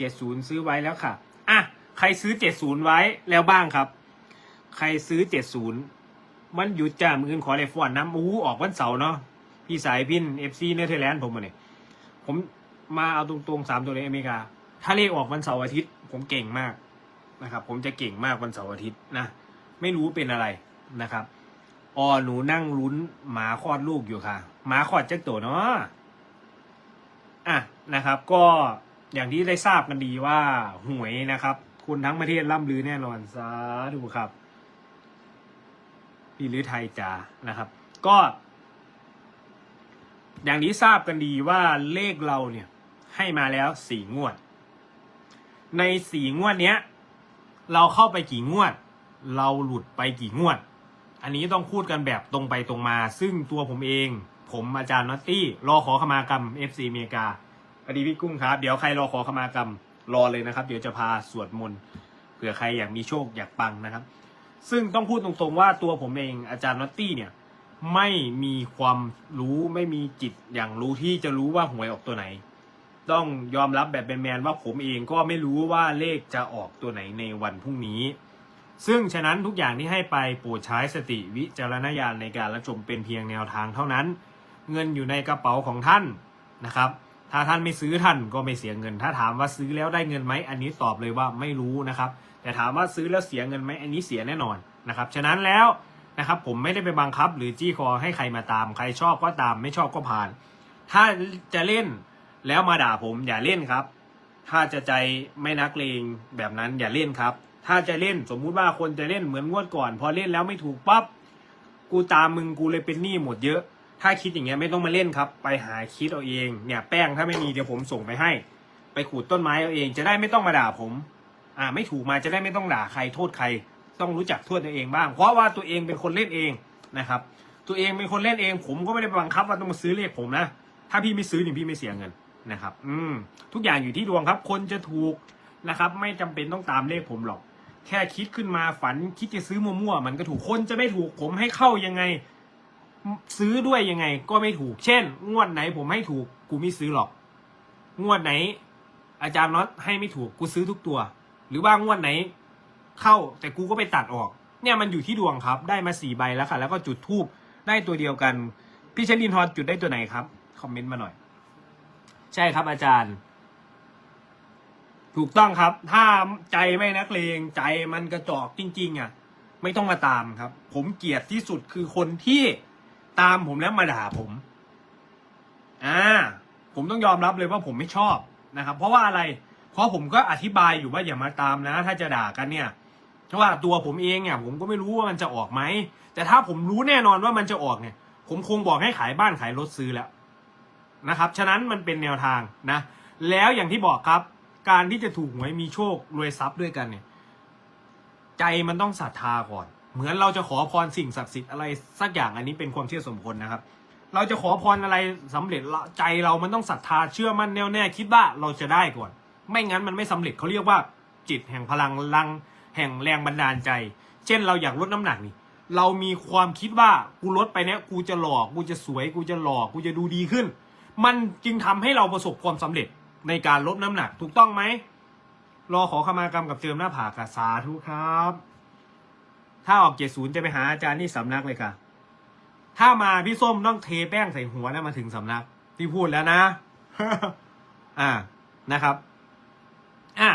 เจ็ดศูนย์ซื้อไว้แล้วค่ะ อะ ใครซื้อเจ็ดศูนย์ไว้แล้วบ้างครับ ใครซื้อเจ็ดศูนย์มันหยุดจ้ามืออื่นขอเลยฟอนน้ำอู้ออกวันเสาร์เนาะ พี่สายพินเอฟซีเนเธอร์แลนด์ผมมาเนี่ย ผมมาเอาตรงๆสามตัวในอเมริกา ถ้าเลขออกวันเสาร์อาทิตย์ ผมเก่งมากนะครับ ผมจะเก่งมากวันเสาร์อาทิตย์นะ ไม่รู้เป็นอะไรนะครับอ๋อหนูนั่งลุ้นหมาคลอดลูกอยู่ค่ะ หมาคลอดจักตัวเนาะอะนะครับก็ อย่างที่ได้ทราบกันดีว่าหวยนะครับ คุณทั้งประเทศร่ำลือแน่นอนสาธุครับพี่ลือไทยจ๋านะครับ ก็ อย่างที่ทราบกันดีว่าเลขเราเนี่ย ให้มาแล้วสี่งวด ในสี่งวดเนี้ย เราเข้าไปกี่งวด เราหลุดไปกี่งวด อันนี้ต้องพูดกันแบบตรงไปตรงมา ซึ่งตัวผมเอง ผมอาจารย์นอตตี้รอขอขมากรรม FC อเมริกา พอดีพี่กุ้งครับ เดี๋ยวใครรอขอขมากรรมรอเลยนะครับ เดี๋ยวจะพาสวดมนต์เผื่อใครอยากมีโชคอยากปังนะครับ ซึ่งต้องพูดตรงๆว่าตัวผมเองอาจารย์นอตตี้เนี่ยไม่มีความรู้ไม่มีจิตอย่างรู้ที่จะรู้ว่าหวยออกตัวไหน ต้องยอมรับแบบแมนๆว่าผมเองก็ไม่รู้ว่าเลขจะออกตัวไหนในวันพรุ่งนี้ ซึ่งฉะนั้นทุกอย่างที่ให้ไปโปรดใช้สติวิจารณญาณในการรับชมเป็นเพียงแนวทางเท่านั้น เงินอยู่ในกระเป๋าของท่านนะครับ ถ้าท่านไม่ซื้อท่านก็ไม่เสียเงิน ถ้าถามว่าซื้อแล้วได้เงินไหมอันนี้ตอบเลยว่าไม่รู้นะครับ แต่ถามว่าซื้อแล้วเสียเงินไหมอันนี้เสียแน่นอนนะครับ ฉะนั้นแล้วนะครับผมไม่ได้ไปบังคับ หรือจี้คอให้ใครมาตาม ใครชอบก็ตามไม่ชอบก็ผ่าน ถ้าจะเล่นแล้วมาด่าผมอย่าเล่นครับ ถ้าจะใจไม่นักเลงแบบนั้นอย่าเล่นครับ ถ้าจะเล่นสมมุติว่าคนจะเล่นเหมือนงวดก่อน พอเล่นแล้วไม่ถูกปั๊บกูตามมึงกูเลยเป็นหนี้หมดเยอะ ถ้าคิดอย่างเงี้ยไม่ต้องมาเล่นครับ ไปหาคิดเอาเองเนี่ยแป้งถ้าไม่มีเดี๋ยวผมส่งไปให้ ไปขูดต้นไม้เอาเอง จะได้ไม่ต้องมาด่าผม อ่าไม่ถูกมาจะได้ไม่ต้องด่าใครโทษใคร ต้องรู้จักโทษตัวเองบ้าง เพราะว่าตัวเองเป็นคนเล่นเองนะครับ ตัวเองเป็นคนเล่นเอง ผมก็ไม่ได้บังคับว่าต้องมาซื้อเลขผมนะถ้าพี่ไม่ซื้อนี่พี่ไม่เสียเงินนะครับ อืมทุกอย่างอยู่ที่ดวงครับ คนจะถูกนะครับ ไม่จำเป็นต้องตามเลขผมหรอก แค่คิดขึ้นมาฝันคิดจะซื้อมั่วๆมันก็ถูกคนจะไม่ถูกผมให้เข้ายังไง ซื้อด้วยยังไง ก็ไม่ถูก เช่น งวดไหนผมให้ถูก กูไม่ซื้อหรอก งวดไหน อาจารย์น็อตให้ไม่ถูก กูซื้อทุกตัว หรือว่างวดไหน เข้าแต่กูก็ไปตัดออก เนี่ยมันอยู่ที่ดวงครับ ได้มาสี่ใบแล้วค่ะ แล้วก็จุดทูบได้ตัวเดียวกัน พี่เชลินทอนจุดได้ตัวไหนครับ คอมเมนต์มาหน่อย ใช่ครับอาจารย์ ถูกต้องครับ ถ้าใจไม่นักเลงใจมันกระจอกจริง ๆอะ ไม่ต้องมาตามครับ ผมเกลียดที่สุดคือคนที่ ตามผมแล้วมาด่าผม อ่า ผมต้องยอมรับเลยว่าผมไม่ชอบนะครับ เพราะว่าอะไร เพราะผมก็อธิบายอยู่ว่าอย่ามาตามนะ ถ้าจะด่ากันเนี่ยเพราะว่าตัวผมเองเนี่ย ผมก็ไม่รู้ว่ามันจะออกไหม แต่ถ้าผมรู้แน่นอนว่ามันจะออกเนี่ย ผมคงบอกให้ขายบ้านขายรถซื้อแล้วนะครับ ฉะนั้นมันเป็นแนวทางนะ แล้วอย่างที่บอกครับ การที่จะถูกหวยมีโชครวยทรัพย์ด้วยกันเนี่ย ใจมันต้องศรัทธาก่อน เหมือนเราจะขอพรสิ่งศักดิ์สิทธิ์อะไรสักอย่างอันนี้เป็นความเชื่อส่วนบุคคลนะครับ เราจะขอพรอะไรสำเร็จใจเรามันต้องศรัทธาเชื่อมั่นแน่วแน่คิดว่าเราจะได้ก่อน ไม่งั้นมันไม่สำเร็จเขาเรียกว่า จิตแห่งพลังลัง แห่งแรงบันดาลใจ เช่นเราอยากลดน้ำหนักนี่ เรามีความคิดว่ากูลดไปเนี้ยกูจะหล่อกูจะสวยกูจะหล่อกูจะดูดีขึ้น มันจึงทำให้เราประสบความสำเร็จในการลดน้ำหนักถูกต้องไหมรอขอขมากรรมกับเจิมหน้าผากสาธุครับ ถ้าออกเจ็ดศูนย์จะไปหาอาจารย์ที่สำนักเลยค่ะ ถ้ามาพี่ส้มต้องเทแป้งใส่หัวนะมาถึงสำนัก พี่พูดแล้วนะ อ่านะครับ อะ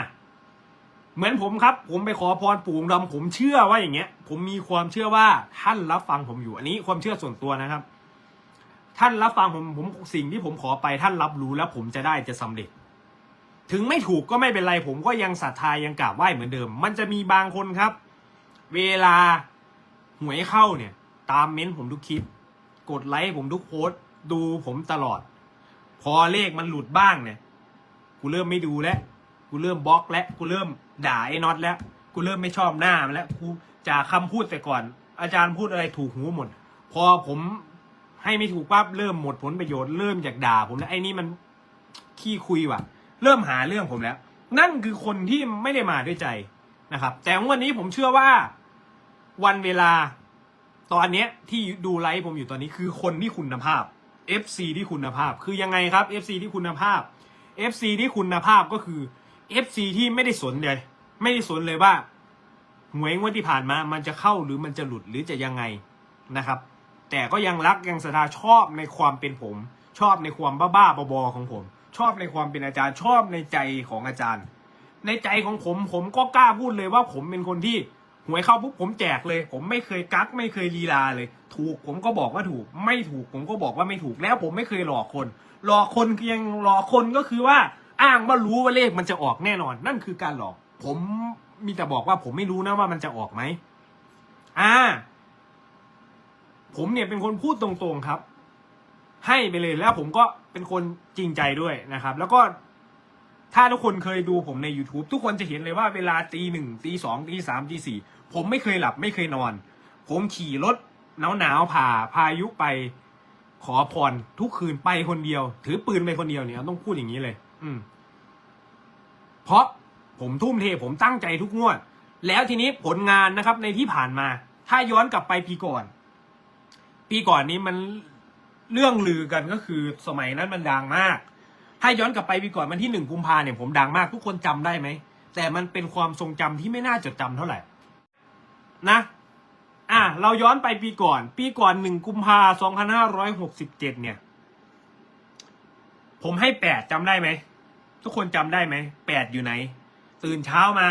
เหมือนผมครับ ผมไปขอพรปู่งดำผมเชื่อว่าอย่างเงี้ย ผมมีความเชื่อว่าท่านรับฟังผมอยู่ อันนี้ความเชื่อส่วนตัวนะครับ ท่านรับฟังผมผมสิ่งที่ผมขอไปท่านรับรู้แล้วผมจะได้จะสำเร็จ ถึงไม่ถูกก็ไม่เป็นไรผมก็ยังศรัทธายังกราบไหว้เหมือนเดิม มันจะมีบางคนครับ เวลาหวยเข้าเนี่ย ตามเม้นต์ผมทุกคลิป กดไลค์ผมทุกโพสดูผมตลอด พอเลขมันหลุดบ้างเนี่ย กูเริ่มไม่ดูแล้วกูเริ่มบล็อกแล้วกูเริ่มด่าไอ้น็อตแล้ว กูเริ่มไม่ชอบหน้ามันแล้วกูจากคำพูดแต่ก่อน อาจารย์พูดอะไรถูกหูหมด พอผมให้ไม่ถูกปั๊บเริ่มหมดผลประโยชน์เริ่มจากด่าผมแล้วไอ้นี่มันขี้คุยว่ะ เริ่มหาเรื่องผมแล้ว นั่นคือคนที่ไม่ได้มาด้วยใจ นะครับ แต่วันนี้ผมเชื่อว่าวันเวลาตอนเนี้ยที่ดูไลฟ์ผมอยู่ตอนนี้คือคนที่คุณภาพ FC ที่คุณภาพ คือยังไงครับ FC ที่คุณภาพ FC ที่คุณภาพก็คือ FC ที่ไม่ได้สนเลย ไม่ได้สนเลยว่าหวยงวดที่ผ่านมา มันจะเข้าหรือมันจะหลุดหรือจะยังไงนะครับ แต่ก็ยังรักยังศรัทธาชอบในความเป็นผม ชอบในความบ้าๆบอๆของผม ชอบในความเป็นอาจารย์ชอบในใจของอาจารย์ ในใจของผมผมก็กล้าพูดเลยว่าผมเป็นคนที่หวยเข้าปุ๊บผมแจกเลย ผมไม่เคยกักไม่เคยลีลาเลย ถูกผมก็บอกว่าถูก ไม่ถูกผมก็บอกว่าไม่ถูกแล้วผมไม่เคยหลอกคน หลอกคนเพียงหลอกคนก็คือว่าอ้างว่ารู้ว่าเลขมันจะออกแน่นอน นั่นคือการหลอก ผมมีแต่บอกว่าผมไม่รู้นะว่ามันจะออกไหมอ่า ผมเนี่ยเป็นคนพูดตรงๆครับ ให้ไปเลยแล้วผมก็เป็นคนจริงใจด้วยนะครับ แล้วก็ ถ้าทุกคนเคยดูผมใน YouTube ทุกคนจะเห็นเลยว่าเวลาตีหนึ่งตีสองตีสามตีสี่ผมไม่เคยหลับไม่เคยนอน ผมขี่รถหนาวหนาวๆผ่าพายุไปขอพรทุกคืนไปคนเดียว ถือปืนไปคนเดียวเนี่ยต้องพูดอย่างนี้เลย อืม เพราะผมทุ่มเทผมตั้งใจทุกงวด แล้วทีนี้ผลงานนะครับ ในที่ผ่านมา ถ้าย้อนกลับไปปีก่อน ปีก่อนนี้มันเรื่องลือกันก็คือสมัยนั้นมันดังมาก ถ้าย้อนกลับไปปีก่อนมันที่หนึ่งกุมภาเนี่ยผมดังมากทุกคนจำได้ไหม แต่มันเป็นความทรงจำที่ไม่น่าจดจำเท่าไหร่ นะ อะเราย้อนไปปีก่อน ปีก่อนหนึ่งกุมภาสองพันห้าร้อยหกสิบเจ็ดเนี่ย ผมให้แปดจำได้ไหม ทุกคนจำได้ไหมแปดอยู่ไหน ตื่นเช้ามา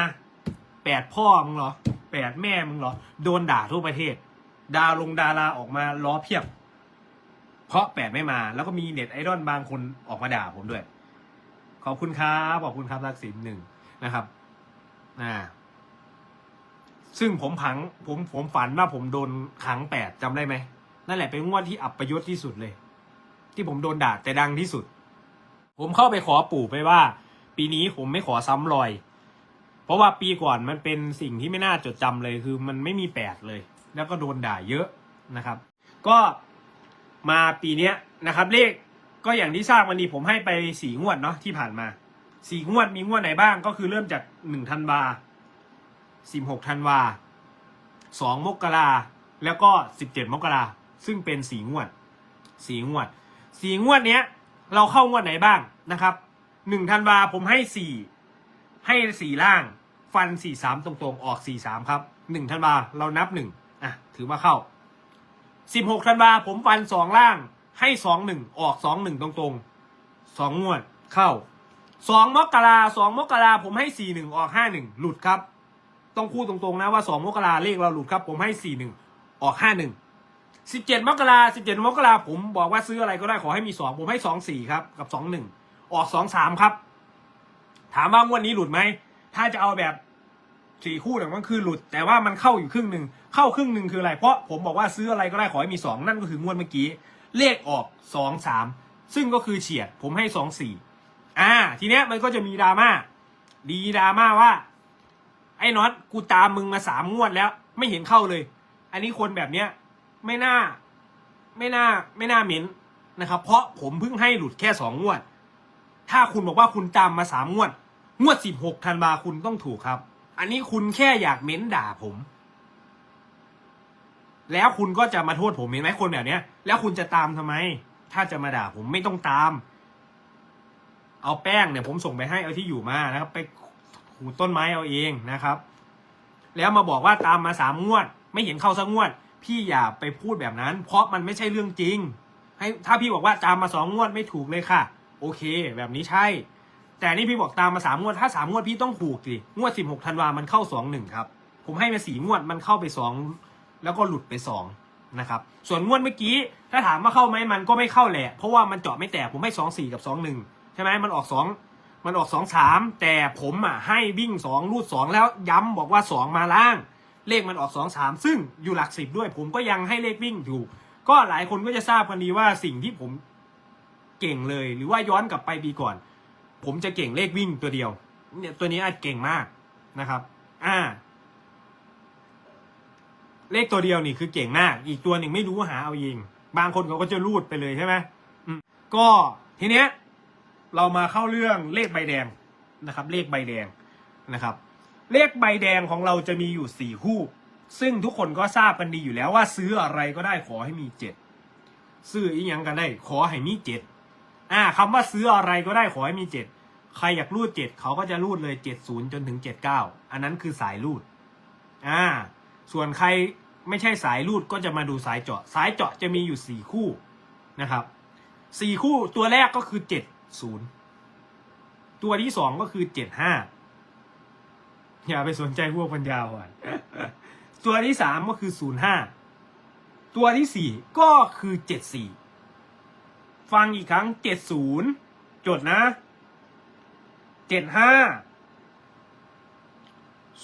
แปดพ่อมึงเหรอแปดแม่มึงเหรอ โดนด่าทั่วประเทศดาลงดาราออกมาล้อเพียบ เพราะแปดไม่มา แล้วก็มีเน็ตไอดอลบางคนออกมาด่าผมด้วย ขอบคุณครับขอบคุณครับทักษิณหนึ่งนะครับอ่าซึ่งผมผังผมผมฝันว่าผมโดนขังแปดจำได้ไหมนั่นแหละเป็นงวดที่อับประยศที่สุดเลย ที่ผมโดนด่าแต่ดังที่สุด ผมเข้าไปขอปู่ไปว่า ปีนี้ผมไม่ขอซ้ำรอย เพราะว่าปีก่อนมันเป็นสิ่งที่ไม่น่าจดจำเลยคือมันไม่มีแปดเลย แล้วก็โดนด่าเยอะนะครับ ก็ มาปีเนี้ยนะครับ เลขก็อย่างที่ทราบวันนี้ผมให้ไปสี่งวดเนาะที่ผ่านมาสี่งวดมีงวดไหนบ้างก็คือเริ่มจากหนึ่งธันวาสิบหกธันวาสองมกราแล้วก็สิบเจ็ดมกราซึ่งเป็นสี่งวดสี่งวดสี่งวดเนี้ย เราเข้างวดไหนบ้างนะครับหนึ่งธันวาผมให้สี่ให้สี่ล่าง ฟันสี่สามตรงๆ ออกสี่สามครับหนึ่งธันวาเรานับหนึ่งอะถือว่าเข้า สิบหกธันวาผมฟันสองล่าง ให้สองหนึ่งออกสองหนึ่งตรงๆสองงวดเข้าสองมกราสองมกราผมให้สี่หนึ่งออกห้าหนึ่งหลุดครับ ต้องพูดตรงๆนะว่าสองมกราเลขเราหลุดครับ ผมให้สี่หนึ่งออกห้าหนึ่งสิบเจ็ดมกราสิบเจ็ดมกราผมบอกว่าซื้ออะไรก็ได้ขอให้มีสองผมให้สองสี่ครับ กับสองหนึ่งออกสองสามครับ ถามว่างวดนี้หลุดไหม ถ้าจะเอาแบบสี่คู่เนี่ยมันคือหลุด แต่ว่ามันเข้าอยู่ครึ่งหนึ่ง เข้าครึ่งหนึ่งคืออะไร เพราะผมบอกว่าซื้ออะไรก็ได้ขอให้มีสองนั่นก็คืองวดเมื่อกี้ เลขออกสองสามซึ่งก็คือเฉียดผมให้สองสี่อ่า ทีเนี้ยมันก็จะมีดราม่าดีดราม่าว่า ไอ้น็อตกูตามมึงมาสามงวดแล้ว ไม่เห็นเข้าเลย อันนี้คนแบบเนี้ยไม่น่าไม่น่าไม่น่าเหม็นนะครับ เพราะผมเพิ่งให้หลุดแค่สองงวด ถ้าคุณบอกว่าคุณตามมาสามงวด งวดสิบหกธันวาคุณต้องถูกครับ อันนี้คุณแค่อยากเม้นด่าผม แล้วคุณก็จะมาโทษผมเห็นไหมคนแบบเนี้ย แล้วคุณจะตามทำไม ถ้าจะมาด่าผมไม่ต้องตาม เอาแป้งเนี่ยผมส่งไปให้เอาที่อยู่มานะครับ ไปขูดต้นไม้เอาเองนะครับ แล้วมาบอกว่าตามมาสามงวด ไม่เห็นเข้าสักงวด พี่อย่าไปพูดแบบนั้น เพราะมันไม่ใช่เรื่องจริง ให้ถ้าพี่บอกว่าตามมาสองงวดไม่ถูกเลยค่ะ โอเค แบบนี้ใช่ แต่นี่พี่บอกตามมาสามงวด ถ้าสามงวดพี่ต้องถูกสิงวดสิบหกธันวามันเข้าสองหนึ่งครับ ผมให้มาสี่งวดมันเข้าไปสอง แล้วก็หลุดไปสองนะครับ ส่วนงวดเมื่อกี้ถ้าถามว่าเข้าไหมมันก็ไม่เข้าแหละ เพราะว่ามันเจาะไม่แตกผมให้สองสี่กับสองหนึ่งใช่ไหมมันออกสองมันออกสองสามแต่ผมอะให้วิ่งสองรูดสองแล้วย้ำบอกว่าสองมาล่าง เลขมันออกสองสามซึ่งอยู่หลักสิบด้วย ผมก็ยังให้เลขวิ่งอยู่ ก็หลายคนก็จะทราบกันดีว่าสิ่งที่ผมเก่งเลย หรือว่าย้อนกลับไปปีก่อน ผมจะเก่งเลขวิ่งตัวเดียวเนี่ยตัวนี้อาจเก่งมากนะครับ อ่า เลขตัวเดียวนี่คือเก่งมาก อีกตัวหนึ่งไม่รู้หาเอาเองบางคนเขาก็จะรูดไปเลยใช่ไหมอืมก็ทีเนี้ยเรามาเข้าเรื่องเลขใบแดงนะครับ เลขใบแดงนะครับ เลขใบแดงของเราจะมีอยู่สี่คู่ ซึ่งทุกคนก็ทราบกันดีอยู่แล้วว่าซื้ออะไรก็ได้ขอให้มีเจ็ดซื้ออีกอย่างกันได้ขอให้มีเจ็ดอ่าคำว่าซื้ออะไรก็ได้ขอให้มีเจ็ดใครอยากรูดเจ็ดเขาก็จะรูดเลยเจ็ดศูนย์จนถึงเจ็ดเก้าอันนั้นคือสายรูดอ่าส่วนใคร ไม่ใช่สายรูดก็จะมาดูสายเจาะ สายเจาะจะมีอยู่สี่คู่นะครับสี่คู่ตัวแรกก็คือเจ็ดศูนย์ตัวที่สองก็คือเจ็ดห้าอย่าไปสนใจพวกปัญญาอ่อนตัวที่สามก็คือศูนย์ห้าตัวที่สี่ก็คือเจ็ดสี่ฟังอีกครั้งเจ็ดศูนย์จดนะเจ็ดห้า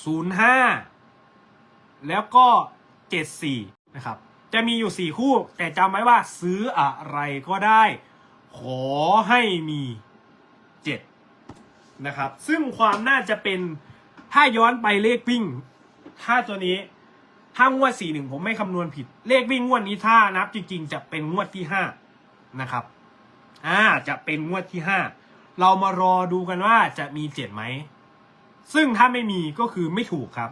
ศูนย์ห้าแล้วก็ เจ็ดสี่นะครับ จะมีอยู่สี่คู่แต่จำไว้ว่าซื้ออะไรก็ได้ ขอให้มีเจ็ดนะครับ ซึ่งความน่าจะเป็นถ้าย้อนไปเลขวิ่ง ถ้าตัวนี้ถ้างวดสี่หนึ่งผมไม่คำนวณผิด เลขวิ่งงวดนี้ถ้านับจริงๆ จะเป็นงวดที่ห้านะครับ อ่าจะเป็นงวดที่ห้าเรามารอดูกันว่าจะมีเจ็ดไหม ซึ่งถ้าไม่มีก็คือไม่ถูกครับ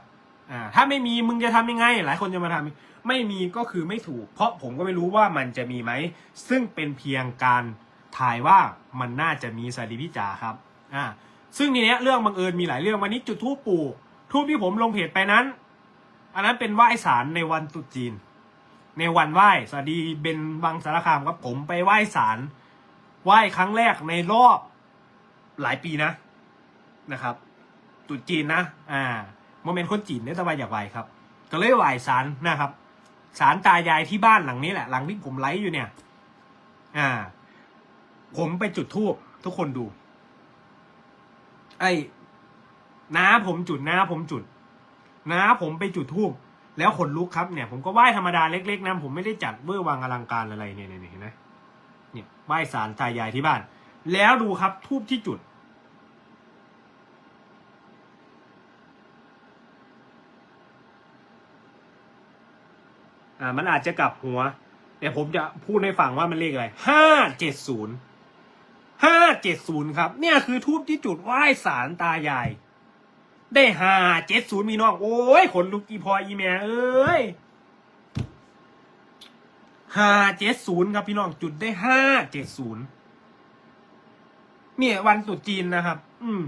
อ่าถ้าไม่มีมึงจะทำยังไง หลายคนจะมาทำไม่มีก็คือไม่ถูก เพราะผมก็ไม่รู้ว่ามันจะมีไหม ซึ่งเป็นเพียงการถ่ายว่ามันน่าจะมีสวัสดีพี่จ๋าครับอ่าซึ่งทีเนี้ยเรื่องบังเอิญมีหลายเรื่องวันนี้จุดทูปปู่ทูปที่ผมลงเพจไปนั้น อันนั้นเป็นไหว้สารในวันตรุษจีน ในวันไหว้สวัสดีเบนบางสารคามครับผมไปไหว้สารไหว้ครั้งแรกในรอบหลายปีนะนะครับตรุษจีนนะ อ่า มเมนต์คนจีนเนี่ยตะวันอยากไหวครับ ก็เลยไหวสารนะครับสารตายายที่บ้านหลังนี้แหละ หลังที่ผมไลฟ์อยู่เนี่ย อ่า ผมไปจุดทูบทุกคนดู ไอ้น้าผมจุดน้าผมจุดนะผมไปจุดทูบแล้วขนลุกครับเนี่ย ผมก็ไหว้ธรรมดาเล็กๆนะผมไม่ได้จัดเบอร์วังอลังการอะไรเนี่ยเนี่ยเห็นไหมเนี่ยไหว้สารตายายที่บ้าน แล้วดูครับทูบที่จุด อ่ามันอาจจะกลับหัวแต่ผมจะพูดให้ฟังว่ามันเลขอะไรห้าเจ็ดศูนย์ห้าเจ็ดศูนย์ครับ เนี่ยคือทูบที่จุดไหว้สารตายาย ได้ห้าเจ็ดศูนย์มีน้อง โอ้ยขนลุกอีพออีแม่เอ้ยห้าเจ็ดศูนย์ครับพี่น้องจุดได้ห้าเจ็ดศูนย์เนี่ยวันตรุษจีนนะครับ อืม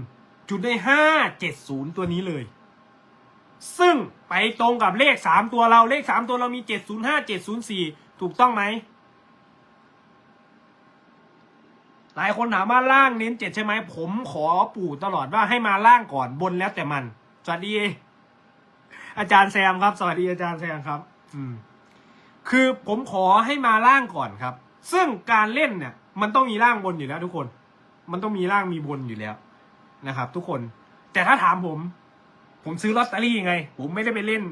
จุดได้ห้าเจ็ดศูนย์ตัวนี้เลย ซึ่งไปตรงกับเลขสามตัวเราเลขสามตัวเรามีเจ็ดศูนย์ห้าเจ็ดศูนย์สี่ถูกต้องไหม หลายคนถามว่าล่างเน้นเจ็ดใช่ไหม ผมขอปู่ตลอดว่าให้มาล่างก่อนบนแล้วแต่มันสวัสดี อาจารย์แซมครับ สวัสดีอาจารย์แซมครับ อืม คือผมขอให้มาล่างก่อนครับ ซึ่งการเล่นเนี่ย มันต้องมีล่างบนอยู่แล้ว ทุกคน มันต้องมีล่างมีบนอยู่แล้วนะครับ ทุกคน แต่ถ้าถามผม ผมซื้อลอตเตอรี่ไง ผมไม่ได้ไปเล่น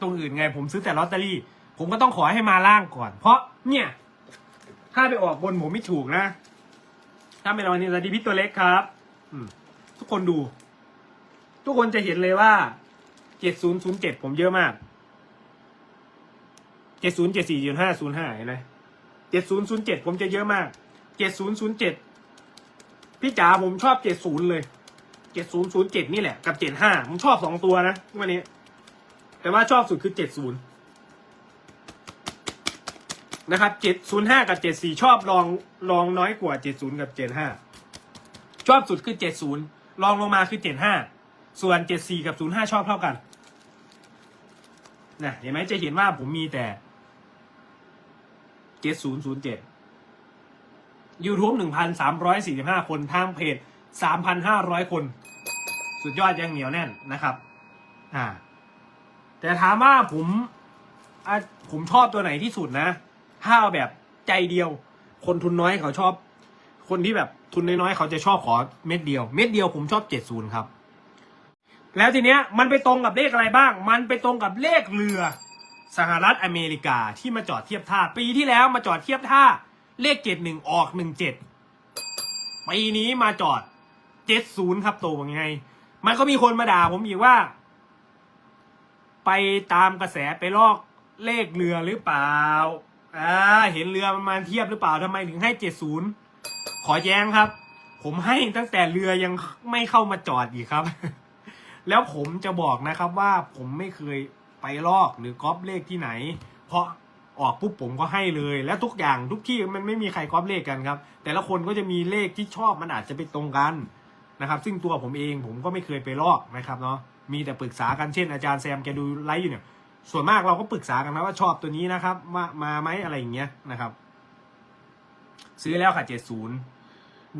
ตรงอื่นไง ผมซื้อแต่ลอตเตอรี่ ผมก็ต้องขอให้มาล่างก่อน เพราะเนี่ย ถ้าไปออกบนผมไม่ถูกนะ ถ้าเป็นวันนี้สวัสดีพี่ตัวเล็กครับอืทุกคนดู ทุกคนจะเห็นเลยว่าเจ็ดศูนย์ศูนย์เจ็ดผมเยอะมากเจ็ดศูนย์เจ็ดสี่ศูนย์ห้าศูนย์ห้าเห็นไหมเจ็ดศูนย์ศูนย์เจ็ดผมจะเยอะมากเจ็ดศูนย์ศูนย์เจ็ดพี่จ๋าผมชอบเจ็ดศูนย์เลย เจ็ดศูนย์ศูนย์เจ็ดนี่แหละ กับเจ็ดห้าผมชอบสองตัวนะวันนี้ แต่ว่าชอบสุดคือเจ็ดศูนย์นะครับเจ็ดศูนย์ห้ากับเจ็ดสี่ชอบลองลองน้อยกว่าเจ็ดศูนย์กับเจ็ดห้าชอบสุดคือเจ็ดศูนย์ลองลงมาคือเจ็ดห้าส่วนเจ็ดสี่กับศูนย์ห้าชอบเท่ากันนะเห็นไหมจะเห็นว่าผมมีแต่เจ็ดศูนย์ศูนย์เจ็ดยูทูบหนึ่งพันสามร้อยสี่สิบห้าคนทางเพจ สามพันห้าร้อยคน สุดยอดยังเหนียวแน่นนะครับ อ่า แต่ถามว่าผมผมชอบตัวไหนที่สุดนะถ้าเอาแบบใจเดียว คนทุนน้อยเขาชอบ คนที่แบบทุนน้อยๆเขาจะชอบขอเม็ดเดียว เม็ดเดียวผมชอบเจ็ดศูนย์ครับ แล้วทีเนี้ยมันไปตรงกับเลขอะไรบ้าง มันไปตรงกับเลขเรือสหรัฐอเมริกาที่มาจอดเทียบท่า ปีที่แล้วมาจอดเทียบท่าเลขเจ็ดหนึ่งออกหนึ่งเจ็ดปีนี้มาจอด เจ็ดศูนย์ครับโตว่าไง มันก็มีคนมาด่าผมอีกว่า ไปตามกระแสไปลอกเลขเรือหรือเปล่าอ่าเห็นเรือมันมาเทียบหรือเปล่าทำไมถึงให้เจ็ดศูนย์ขอแย้งครับ ผมให้ตั้งแต่เรือยังไม่เข้ามาจอดอีกครับ แล้วผมจะบอกนะครับว่าผมไม่เคยไปลอกหรือก๊อปเลขที่ไหน เพราะออกปุ๊บผมก็ให้เลย แล้วทุกอย่างทุกที่มันไม่มีใครก๊อปเลขกันครับ แต่ละคนก็จะมีเลขที่ชอบมันอาจจะไปตรงกัน นะครับซึ่งตัวผมเองผมก็ไม่เคยไปลอกนะครับเนาะมีแต่ปรึกษากันเช่นอาจารย์แซมแกดูไลฟ์อยู่เนี่ยส่วนมากเราก็ปรึกษากันนะว่าชอบตัวนี้นะครับ มามาไหมอะไรอย่างเงี้ยนะครับ ซื้อแล้วค่ะเจ็ดศูนย์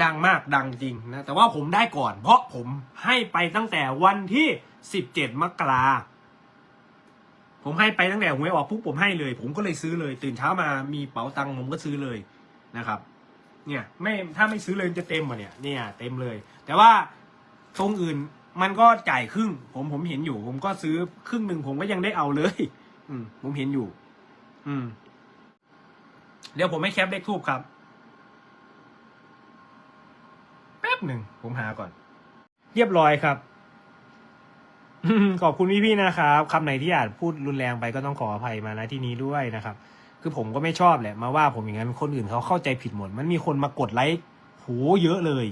ดังมากดังจริงนะแต่ว่าผมได้ก่อน เพราะผมให้ไปตั้งแต่วันที่สิบเจ็ดมกราผมให้ไปตั้งแต่หวยออกปุ๊บผมให้เลย ผมก็เลยซื้อเลย ตื่นเช้ามามีเป๋าตังค์ผมก็ซื้อเลยนะครับ เนี่ยไม่ถ้าไม่ซื้อเลยจะเต็มอะเนี่ยเนี่ยเต็มเลย แต่ว่าตรงอื่นมันก็จ่ายครึ่ง ผมผมเห็นอยู่ ผมก็ซื้อครึ่งหนึ่งผมก็ยังได้เอาเลย อืม ผมเห็นอยู่ อืม เดี๋ยวผมให้แคปเลขทูบครับ แป๊บหนึ่งผมหาก่อน เรียบร้อยครับขอบคุณพี่ๆนะครับคำไหนที่อาจพูดรุนแรงไปก็ต้องขออภัยมาณที่นี้ด้วยนะครับ คือผมก็ไม่ชอบแหละมาว่าผมอย่างนั้นคนอื่นเขาเข้าใจผิดหมด มันมีคนมากดไลค์โหเยอะเลย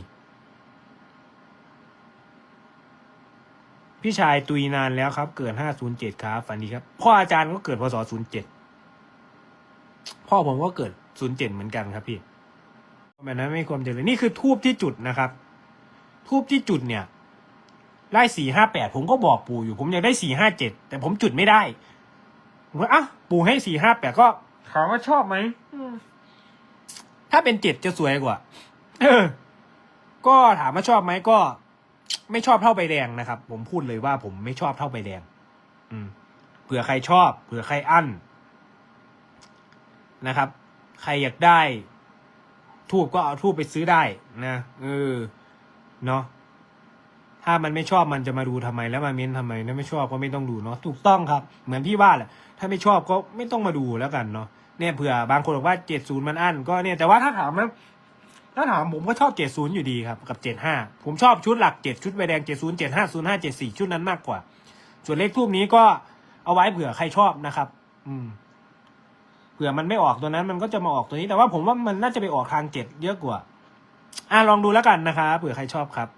พี่ชายตุยนานแล้วครับ เกิดห้าศูนย์เจ็ดครับฝันดีครับ พ่ออาจารย์ก็เกิดพศศูนย์เจ็ดพ่อผมก็เกิดศูนย์เจ็ดเหมือนกันครับพี่แบบนั้นไม่ควรเจอเลยนี่คือทูบที่จุดนะครับ ทูบที่จุดเนี่ยได้สี่ห้าแปดผมก็บอกปู่อยู่ ผมอยากได้สี่ห้าเจ็ดแต่ผมจุดไม่ได้ผมว่าอะปู่ให้สี่ห้าแปดก็ ถามว่าชอบไหมอืมถ้าเป็นเจ็ดจะสวยกว่า เออ ก็ถามว่าชอบไหมก็ ไม่ชอบเท่าใบแดงนะครับ ผมพูดเลยว่าผมไม่ชอบเท่าใบแดง อืมเผื่อใครชอบ เผื่อใครอั้นนะครับ ใครอยากได้ ทูบก็เอาทูบไปซื้อได้นะเออเนาะ ถ้ามันไม่ชอบมันจะมาดูทำไมแล้วมาเม้นทำไมถ้าไม่ชอบก็ไม่ต้องดูเนาะถูกต้องครับ เหมือนพี่ว่าแหละถ้าไม่ชอบก็ไม่ต้องมาดูแล้วกันเนาะเนี่ยเผื่อบางคนบอกว่าเจ็ดศูนย์มันอั้นก็เนี่ยแต่ว่าถ้าถามนะถ้าถามผมก็ชอบเจ็ดศูนย์อยู่ดีครับกับเจ็ดห้าผมชอบชุดหลักเจ็ดชุดใบแดงเจ็ดศูนย์เจ็ดห้าศูนย์ห้าเจ็ดสี่ชุดนั้นมากกว่า ส่วนเลขทูบนี้ก็เอาไว้เผื่อใครชอบนะครับ อืมเผื่อมันไม่ออกตัวนั้นมันก็จะมาออกตัวนี้ แต่ว่าผมว่ามันน่าจะไปออกทางเจ็ดเยอะกว่า อะลองดูแล้วกันนะครับเผื่อใครชอบครับ